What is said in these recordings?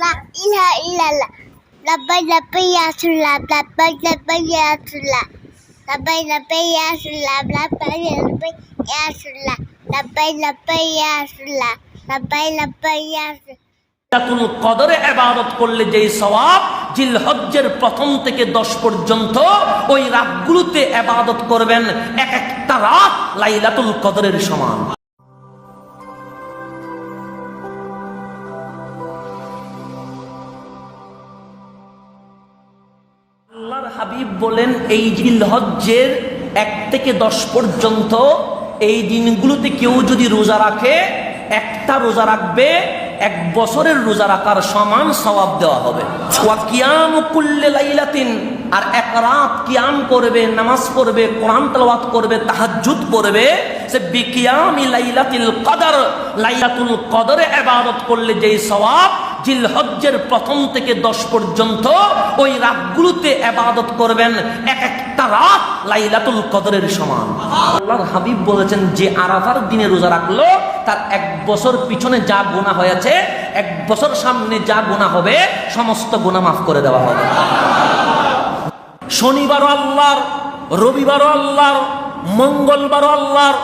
লা ইলাহা ইল্লাল্লাহ লাব্বাই লাব্বাই ইয়া রাসূলুল্লাহ লাব্বাই লাব্বাই ইয়া রাসূলুল্লাহ লাব্বাই লাব্বাই ইয়া রাসূলুল্লাহ লাব্বাই লাব্বাই ইয়া রাসূলুল্লাহ লাব্বাই লাব্বাই ইয়া রাসূলুল্লাহ লাব্বাই লাব্বাই ইয়া রাসূলুল্লাহ কদরে এবাদত করলে যেই সওয়াব জিলহজ্জের প্রথম থেকে দশ পর্যন্ত ওই রাতগুলোতে এবাদত করবেন এক একটা রাত লাইলাতুল কদরের সমান। হাবিব বলেন, এই জিলহজ্জের এক থেকে দশ পর্যন্ত এই দিনগুলোতে কেউ যদি রোজা রাখে, একটা রোজা রাখবে, এক বছরের রোজা রাখার সমান সবাব দেওয়া হবে। কিয়াম কুল্লে লাইলাতিন, আর এক রাত কিয়াম করবে, নামাজ পড়বে, কোরআন তেলাওয়াত করবে, তাহাজ্জুদ করবে সে বিকিয়ামি লাইলাতিল কদর, লাইলাতুল কদরে ইবাদত করলে যেই সওয়াব জিলহজ্জের প্রথম থেকে দশ পর্যন্ত ওই রাতগুলোতে এবাদত করবেন এক একটা রাত লাইলাতুল কদরের সমান। আল্লাহর হাবিব বলেছেন, যে আরাফার দিনে রোজা রাখল, তার এক বছর পিছনে যা গুণা হয়েছে, এক বছর সামনে যা গুণা হবে, সমস্ত গুণা মাফ করে দেওয়া হবে। শনিবারও আল্লাহর, রবিবারও আল্লাহর, মঙ্গলবারও আল্লাহর,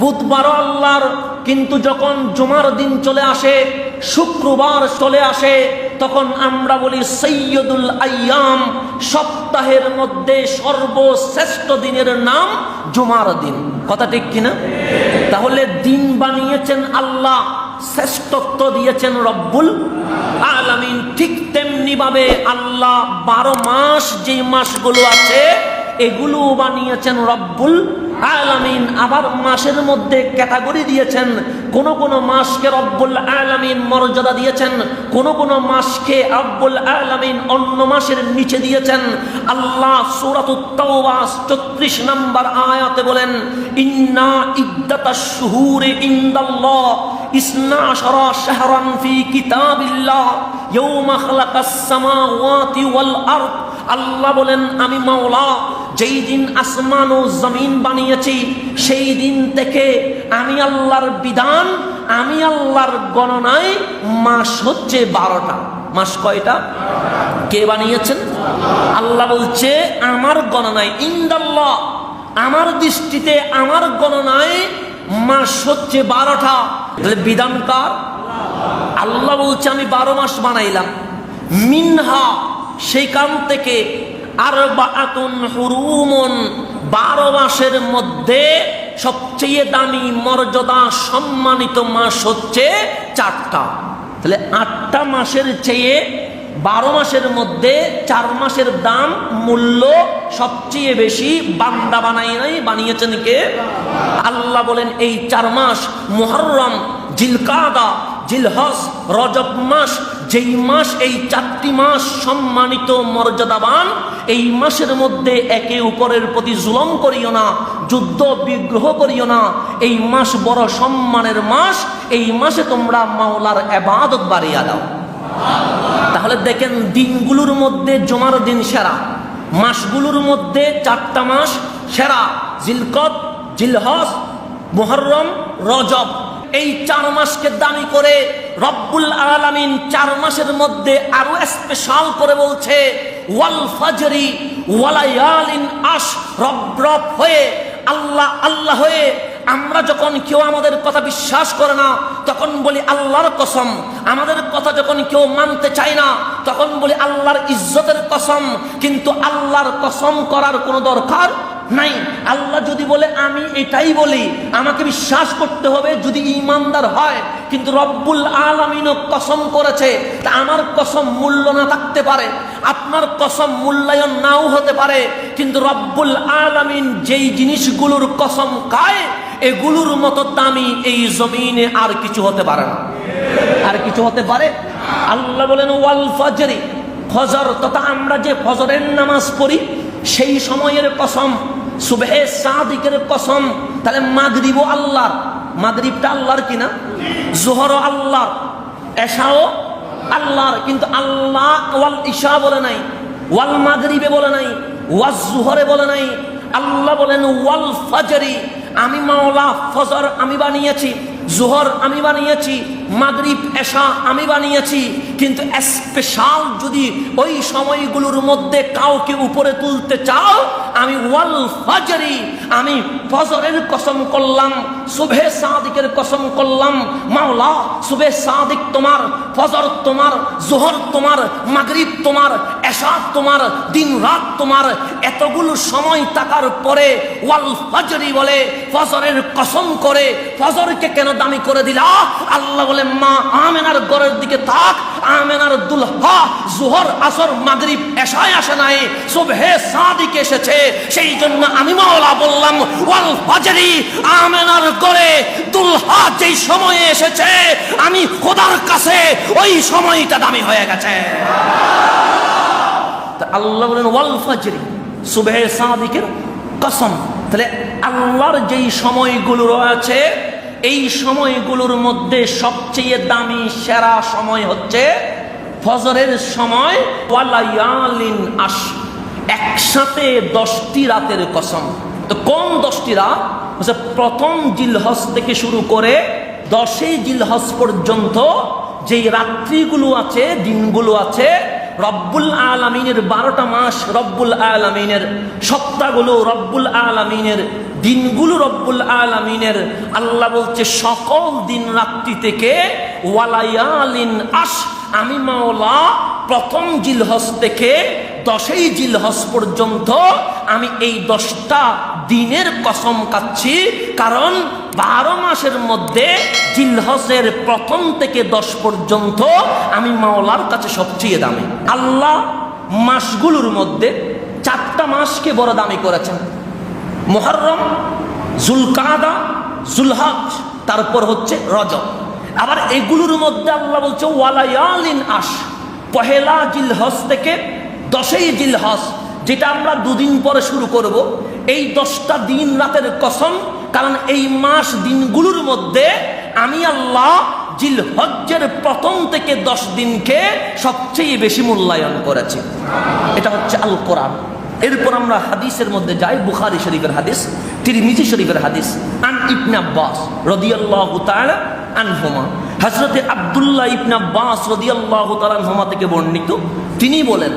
বুধবারও আল্লাহর, কিন্তু যখন জুমার দিন চলে আসে শুক্রবার চলে আসে, তখন আমরা বলি সৈয়দুল আয়াম, সপ্তাহের মধ্যে সর্বশ্রেষ্ঠ দিনের নাম জুমার দিন। কথা ঠিক কিনা? তাহলে দিন বানিয়েছেন আল্লাহ, শ্রেষ্ঠত্ব দিয়েছেন রব্বুল আলামিন। ঠিক তেমনি ভাবে আল্লাহ বারো মাস যে মাসগুলো আছে এগুলো বানিয়েছেন রব্বুল আলামিন আবার মাসের মধ্যে ক্যাটাগরি দিয়েছেন। কোন কোন মাসকে রব্বুল আলামিন মর্যাদা দিয়েছেন। কোন কোন মাসকে রব্বুল আলামিন অন্য মাসের নিচে দিয়েছেন। আল্লাহ সূরাতুত তাওবা 34 নম্বর আয়াতে বলেন, ইন্না ইদ্দাতাশ শুহুরি ইনদাল্লাহ, ইসনা আশারা শাহরান ফি কিতাবিল্লাহ, ইয়াউমা খালাকাস সামাওয়াতি ওয়াল আরদ আল্লাহ বলেন, আমি মাওলা, যেই দিন আসমান ও জমিন বানিয়েছি, সেই দিন থেকে আমি আল্লাহর বিধান, আমি আল্লাহর গণনায় মাস হচ্ছে বারোটা। মাস কয়টা? কে বানিয়েছেন? আল্লাহ বলছে, আমার গণনায়, ইন্দাল্লাহ, আমার দৃষ্টিতে আমার গণনায় মাস হচ্ছে বারোটা। বিধান কার? আল্লাহ বলছে, আমি বারো মাস বানাইলাম। মিনহা সেখান থেকে আর হুরুমন বারো মাসের মধ্যে সবচেয়ে দামি মর্যাদা সম্মানিত মাস হচ্ছে চারটা। তাহলে আটটা মাসের চেয়ে বারো মাসের মধ্যে চার মাসের দাম মূল্য সবচেয়ে বেশি বান্দা বানাই নাই, বানিয়েছেন কে? আল্লাহ বলেন, এই চার মাস মুহররম, জিলকাদা জিলহস রজব মাস যেই মাস, এই চারটি মাস সম্মানিত মর্যাদাবান, এই মাসের মধ্যে একে উপরের প্রতি জুলম করিও না, যুদ্ধ বিগ্রহ করিও না। এই মাস বড় সম্মানের মাস, এই মাসে তোমরা মাওলার এবাদত বাড়িয়ে দাও। তাহলে দেখেন, দিনগুলোর মধ্যে জমার দিন সেরা, মাসগুলোর মধ্যে চারটা মাস সেরা, জিলকত জিলহস মোহরম রজব। এই চার মাসকে দামি করে রব্বুল আলামিন চার মাসের মধ্যে আরও স্পেশাল করে বলছে, ওয়াল ফাজরি ওয়ালায়ালিন আশ রব রব হয়ে, আল্লাহ আল্লাহ হয়ে আমরা যখন কেউ আমাদের কথা বিশ্বাস করে না, তখন বলি আল্লাহর কসম। আমাদের কথা যখন কেউ মানতে চায় না, তখন বলি আল্লাহর ইজ্জতের কসম। কিন্তু আল্লাহর কসম করার কোনো দরকার নাই। আল্লাহ যদি বলে, আমি এটাই বলি, আমাকে বিশ্বাস করতে হবে যদি ইমানদার হয়, কিন্তু রব্বুল আলমিনও কসম করেছে, তা আমার কসম মূল্য না থাকতে পারে, আপনার কসম মূল্যায়ন নাও হতে পারে, কিন্তু রব্বুল আলমিন যেই জিনিসগুলোর কসম খায়, এগুলোর মতো দামি এই জমিনে আর কিছু হতে পারে না। আর কিছু হতে পারে? আল্লাহ বলেন, ওয়াল ফজরি, ফজর। তথা আমরা যে ফজরের নামাজ পড়ি সেই সময়ের কসম, সুবেহে সাদিকের কসম, তাহলে মাগরিবও আল্লাহর। মাগরিবটা আল্লাহর কিনা জোহরও আল্লাহর, এশাও আল্লাহর। কিন্তু আল্লাহ ওয়াল ইশা বলে নাই, ওয়াল মাগরিবে বলে নাই, ওয়াজ জুহরে বলে নাই। আল্লাহ বলেন, ওয়াল ফজরি, আমি মাওলা ফজর আমি বানিয়েছি। জোহর আমি বানিয়েছি, মাগরিব, এশা আমি বানিয়েছি, কিন্তু স্পেশাল যদি ওই সময়গুলোর মধ্যে কাউকে উপরে তুলতে চাও, আমি ওয়াল ফজরি, আমি ফজরের কসম করলাম, শুভে সাদিকের কসম করলাম, মাওলা, শুভে সাদিক তোমার, ফজর তোমার, জোহর তোমার, মাগরিব তোমার এশা তোমার, দিন রাত তোমার, এতগুলো সময় থাকার পরে ওয়াল ফজরি বলে, ফজরের কসম করে, ফজরকে কেন দামি করে দিলা? আল্লাহ বলে, মা আমেনার গড়ের দিকে থাক, আমেনার দুলহা, জোহর, আসর, মাগরিব এশায় আসে নাই, সুবহে সাদিক এসেছে। সেই জন্য আমি মাওলা বললাম, ওয়াল ফজরি আমেনার গড়ে দুলহা যেই সময়ে এসেছে, আমি খোদার কাছে ওই সময়টা দামি হয়ে গেছে। আল্লাহ বলেন, ওয়াল ফজরি, সুবহে সাদিকের কসম। তাহলে আল্লাহর যেই সময়গুলো রয়েছে, এই সময়গুলোর মধ্যে সবচেয়ে দামি, সেরা সময় হচ্ছে ফজরের সময় ওয়ালায়ালিন আশ একসাথে দশটি রাতের কসম। তো কোন দশটি রাত? হচ্ছে প্রথম জিলহজ থেকে শুরু করে দশই জিলহজ পর্যন্ত যেই রাত্রিগুলো আছে, দিনগুলো আছে রব্বুল আলমিনের বারোটা মাস রব্বুল আলমিনের সপ্তাহগুলো রব্বুল আলমিনের দিনগুলো রব্বুল আলমিনের। আল্লাহ বলছে, সকল দিন রাত্রি থেকে ওয়ালায়ালিন আস আমি মাওলা, প্রথম জিলহস থেকে দশই জিলহস পর্যন্ত আমি এই দশটা দিনের কসম কাচ্ছি কারণ বারো মাসের মধ্যে জিলহজের প্রথম থেকে দশ পর্যন্ত আমি মাওলার কাছে সবচেয়ে দামি। আল্লাহ মাসগুলোর মধ্যে চারটা মাসকে বড় দামি করেছেন। মোহরম জুলকাদা, জুলহাজ, তারপর হচ্ছে রজব। আবার এগুলোর মধ্যে আল্লাহ বলছে ওয়ালায়ালিন আস পহেলা জিলহজ থেকে দশই জিলহজ, যেটা আমরা দুদিন পরে শুরু করব, এই দশটা দিন রাতের কসম কারণ এই মাস দিনগুলোর মধ্যে আমি আল্লাহ জিলহজ্জের প্রথম থেকে দশ দিনকে সবচেয়ে বেশি মূল্যায়ন করেছি এটা হচ্ছে আল কোরআন এরপর আমরা হাদিসের মধ্যে যাই বুখারি শরীফের হাদিস তিরমিজি শরীফের হাদিস আন ইবনে আব্বাস রাদিয়াল্লাহু তাআলা আনহুমা হযরতে আব্দুল্লাহ ইবনে আব্বাস রাদিয়াল্লাহু তাআলা আনহুমা থেকে বর্ণিত তিনি বলেন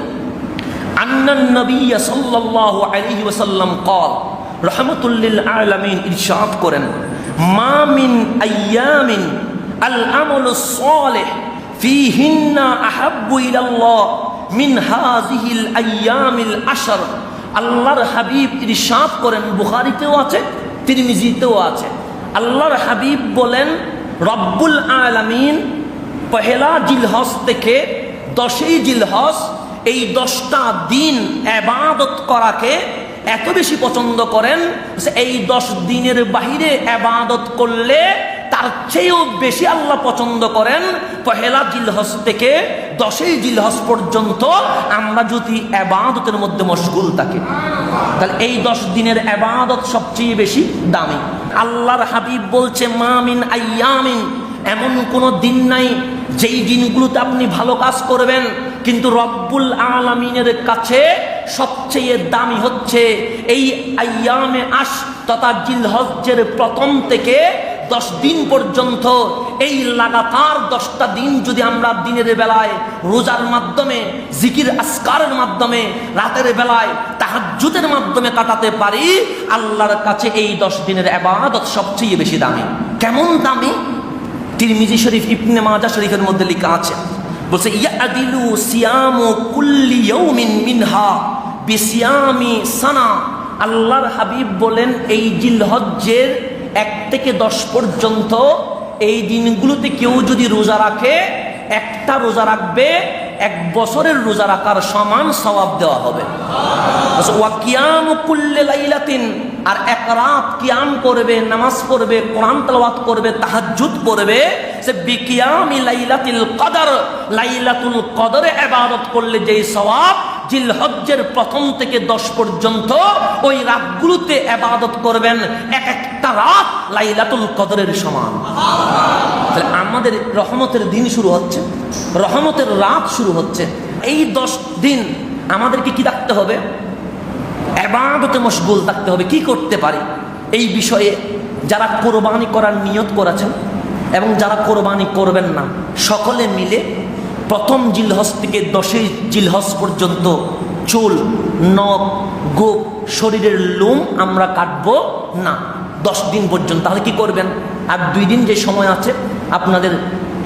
আন্নান নবী সাল্লাল্লাহু আলাইহি ওয়াসাল্লাম قال রহমাতুল্লিল আলামিন ইরশাদ করেন, মা মিন আইয়ামিন আল আমালু সালিহ ফিহিন্না আহাব্বু ইলাল্লাহ মিন হাজিহিল আইয়ামিল আশর। আল্লাহর হাবিব ইরশাদ করেন, বুখারিতেও আছে, তিরমিজিতেও আছে। আল্লাহর হাবিব বলেন, রব্বুল আলামিন পহেলা জিলহজ থেকে দশই জিলহজ এই দশটা দিন এবাদত করাকে এত বেশি পছন্দ করেন এই দশ দিনের বাহিরে এবাদত করলে তার চেয়েও বেশি আল্লাহ পছন্দ করেন। পহেলা জিলহস থেকে দশই জিলহস পর্যন্ত আমরা যদি এবাদতের মধ্যে মশগুল থাকি, তাহলে এই দশ দিনের এবাদত সবচেয়ে বেশি দামি। আল্লাহর হাবিব বলছে মামিন আইয়ামিন। এমন কোনো দিন নাই, যেই দিনগুলোতে আপনি ভালো কাজ করবেন, কিন্তু রব্বুল আলমিনের কাছে সবচেয়ে দামি হচ্ছে এই আয়ামে আস তথা জিলহজ্জের প্রথম থেকে দশ দিন পর্যন্ত। এই লাগাতার দশটা দিন যদি আমরা দিনের বেলায় রোজার মাধ্যমে, জিকির আসকারের মাধ্যমে, রাতের বেলায় তাহাজ্জুদের মাধ্যমে কাটাতে পারি, আল্লাহর কাছে এই দশ দিনের আবাদত সবচেয়ে বেশি দামি। কেমন দামি? তিরমিজি শরীফ ইবনে মাজা শরীফের মধ্যে লেখা আছে। বলছে, ইয়াদিলু সিয়ামু কুল্লি ইয়াউমিন মিনহা। বিসিয়ামি সানা। আল্লাহর হাবিব বলেন, এই জিলহজ্জের এক থেকে দশ পর্যন্ত এই দিনগুলোতে কেউ যদি রোজা রাখে, একটা রোজা রাখবে, এক বছরের রোজা রাখার সমান সওয়াব দেওয়া হবে। আর এক রাত কিয়াম করবে, নামাজ পড়বে, কোরআন তেলাওয়াত করবে, তাহাজ্জুদ করবে, সে বিকিয়ামি লাইলাতুল কদর, লাইলাতুল কদরে ইবাদত করলে যেই সওয়াব জিলহজ্জের প্রথম থেকে দশ পর্যন্ত ওই রাতগুলোতে এবাদত করবেন এক একটা রাত লাইলাতুল কদরের সমান। তাহলে আমাদের রহমতের দিন শুরু হচ্ছে, রহমতের রাত শুরু হচ্ছে। এই দশ দিন আমাদেরকে কি রাখতে হবে? এবাদতে মশগুল থাকতে হবে। কি করতে পারি? এই বিষয়ে যারা কোরবানি করার নিয়ত করেছেন এবং যারা কোরবানি করবেন না, সকলে মিলে প্রথম জিলহস থেকে দশই জিলহস পর্যন্ত চুল, নখ, গোপ, শরীরের লোম আমরা কাটবো না। দশ দিন পর্যন্ত। তাহলে কি করবেন? আর দুই দিন যে সময় আছে, আপনাদের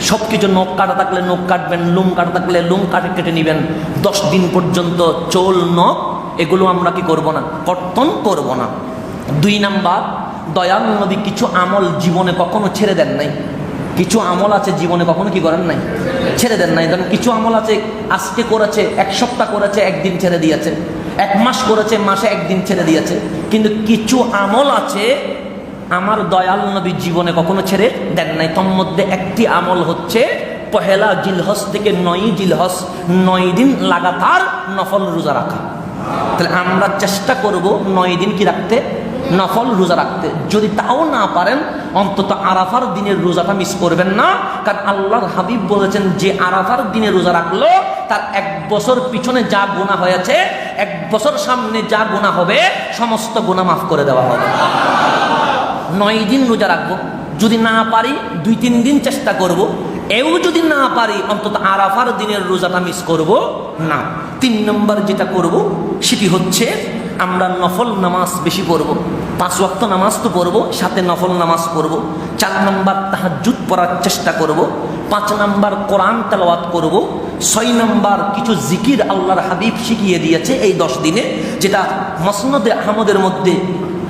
সব কিছু নখ কাটা থাকলে নখ কাটবেন, লোম কাটা থাকলে লোম কাটে, কেটে নেবেন। দশ দিন পর্যন্ত চোল, নখ, এগুলো আমরা কি করব না? কর্তন করব না। দুই নাম্বার, দয়াল নবী কিছু আমল জীবনে কখনো ছেড়ে দেন নাই। কিছু আমল আছে জীবনে কখনো কি করেন নাই? ছেড়ে দেন নাই। ধরেন কিছু আমল আছে, আজকে করেছে, এক সপ্তাহ করেছে, একদিন ছেড়ে দিয়েছে। এক মাস করেছে, মাসে একদিন ছেড়ে দিয়েছে। কিন্তু কিছু আমল আছে, আমার দয়াল নবী জীবনে কখনো ছেড়ে দেন নাই। তোর মধ্যে একটি আমল হচ্ছে, পহেলা জিলহস থেকে নয় জিলহস নয় দিন লাগাতার নফল রোজা রাখা। তাহলে আমরা চেষ্টা করব নয় দিন কি রাখতে? নফল রোজা রাখতে। যদি তাও না পারেন, অন্তত আরাফার দিনের রোজাটা মিস করবেন না। কারণ আল্লাহর হাবিব বলেছেন, যে আরাফার দিনে রোজা রাখল, তার এক বছর পিছনে যা গুণা হয়েছে, এক বছর সামনে যা গুণা হবে, সমস্ত গোনা মাফ করে দেওয়া হবে। নয় দিন রোজা রাখব। যদি না পারি, দুই তিন দিন চেষ্টা করব। এও যদি না পারি, অন্তত আরাফার দিনের রোজাটা মিস করব না। তিন নম্বর যেটা করব, সেটি হচ্ছে আমরা নফল নামাজ বেশি পড়ব। পাঁচ ওয়াক্ত নামাজ তো পড়ব, সাথে নফল নামাজ পড়ব। চার নম্বর তাহাজুদ পড়ার চেষ্টা করব। পাঁচ নম্বর কোরআন তেলাওয়াত করব। ছয় নম্বর কিছু জিকির আল্লাহর হাবিব শিখিয়ে দিয়েছে এই দশ দিনে, যেটা মসনদে আহমদের মধ্যে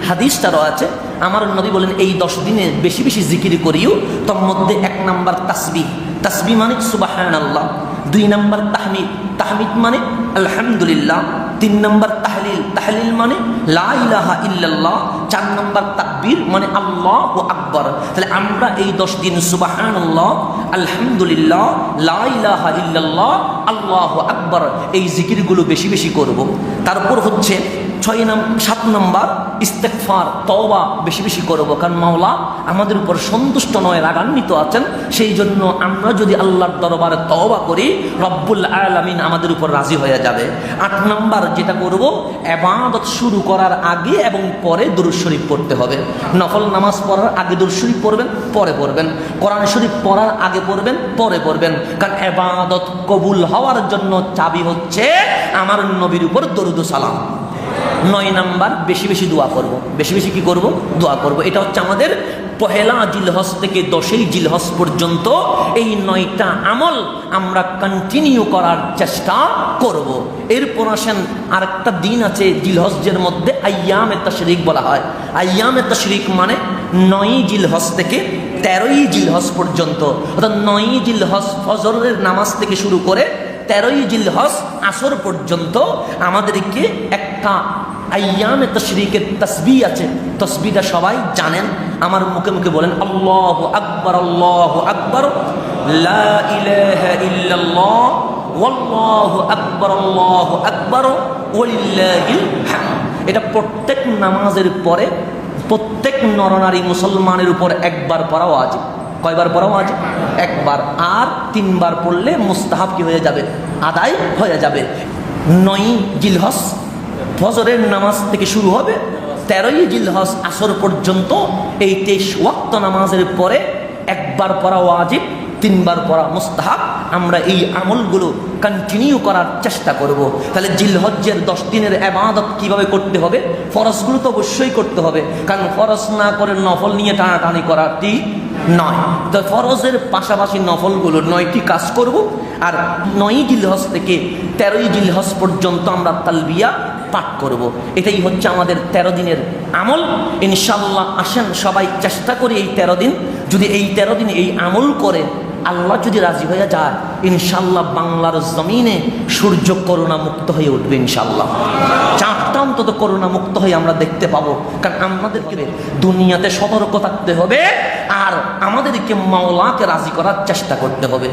হাদিসটা রয়েছে। আমার নবী বলেন, এই দশ দিনে বেশি বেশি জিকির করিও। তোর মধ্যে এক নাম্বার তাসবি তাসবি মানে সুবাহান আল্লাহ দুই নাম্বার তাহমিদ। তাহমিদ মানে আলহামদুলিল্লাহ। তিন নম্বর তাহলিল। তাহলিল মানে লাহা ইল্লাল্লাহ, চার নম্বর তাকবির মানে আল্লাহ ও আকবর। তাহলে আমরা এই দশ দিন সুবাহান আলহামদুলিল্লাহ লাহা ইল্লাল্লাহ, আল্লাহ আকবর, এই জিকিরগুলো বেশি বেশি করব। তারপর হচ্ছে ছয় নাম, সাত নম্বর ইস্তেকফার তওবা বেশি বেশি করব। কারণ মাওলা আমাদের উপর সন্তুষ্ট নয়, রাগান্বিত আছেন। সেই জন্য আমরা যদি আল্লাহর দরবারে তওবা করি, রব্বুল আলামিন আমাদের উপর রাজি হয়ে যাবে। আট নম্বর যেটা করব এবাদত শুরু করার আগে এবং পরে দুরুদ শরীফ পড়তে হবে। নফল নামাজ পড়ার আগে দুরুদ শরীফ পড়বেন, পরে পড়বেন। কোরআন শরীফ পড়ার আগে পড়বেন, পরে পড়বেন। কারণ এবাদত কবুল হওয়ার জন্য চাবি হচ্ছে আমার নবীর উপর দরুদ সালাম। নয় নাম্বার, বেশি বেশি দোয়া করব। বেশি বেশি কি করব দোয়া করব। এটা হচ্ছে আমাদের পহেলা জিলহস থেকে দশই জিলহস পর্যন্ত এই নয়টা আমল আমরা কন্টিনিউ করার চেষ্টা করব। এরপর আসেন আরেকটা দিন আছে জিলহসের মধ্যে আয়ামে তশরিক বলা হয় আয়ামে তশরিক মানে নয় জিলহস থেকে তেরোই জিলহস পর্যন্ত অর্থাৎ নয় জিলহস ফজরের নামাজ থেকে শুরু করে তেরোই জিলহস আসর পর্যন্ত আমাদেরকে একটা আয়ামে তশরিকের তসবি আছে। তসবিটা সবাই জানেন। আমার মুখে মুখে বলেন, আল্লাহ আকবর আল্লাহ আকবর আকবর, আল্লাহ আকবর এটা প্রত্যেক নামাজের পরে প্রত্যেক নরনারী মুসলমানের উপর একবার পড়াও আছে কয়বার পড়াও আছে একবার। আর তিনবার পড়লে মুস্তাহাব কি হয়ে যাবে? আদায় হয়ে যাবে। নয় জিলহস, ফজরের নামাজ থেকে শুরু হবে। তেরোই জিলহস আসর পর্যন্ত এই তেইশ ওয়াক্ত নামাজের পরে একবার পড়া ওয়াজিব, তিনবার পড়া মুস্তাহাব। আমরা এই আমলগুলো কন্টিনিউ করার চেষ্টা করব। তাহলে জিলহজ্জের দশ দিনের এবাদত কীভাবে করতে হবে? ফরজগুলো তো অবশ্যই করতে হবে। কারণ ফরজ না করে নফল নিয়ে টানাটানি করাটি নয়। তো ফরজের পাশাপাশি নফলগুলো নয়টি কাজ করব। আর নয়ই জিলহজ থেকে তেরোই জিলহজ পর্যন্ত আমরা তালবিয়া পাঠ করব। এটাই হচ্ছে আমাদের তেরো দিনের আমল। ইনশাল্লাহ আসেন সবাই চেষ্টা করি এই তেরো দিন। যদি এই তেরো দিন এই আমল করে আল্লাহ যদি রাজি হয়ে যায় ইনশাল্লাহ বাংলার জমিনে সূর্য করোনা মুক্ত হয়ে উঠবে ইনশাল্লাহ চারটা অন্তত করোনা মুক্ত হয়ে আমরা দেখতে পাবো। কারণ আমাদেরকে দুনিয়াতে সতর্ক থাকতে হবে আর আমাদেরকে মাওলাকে রাজি করার চেষ্টা করতে হবে।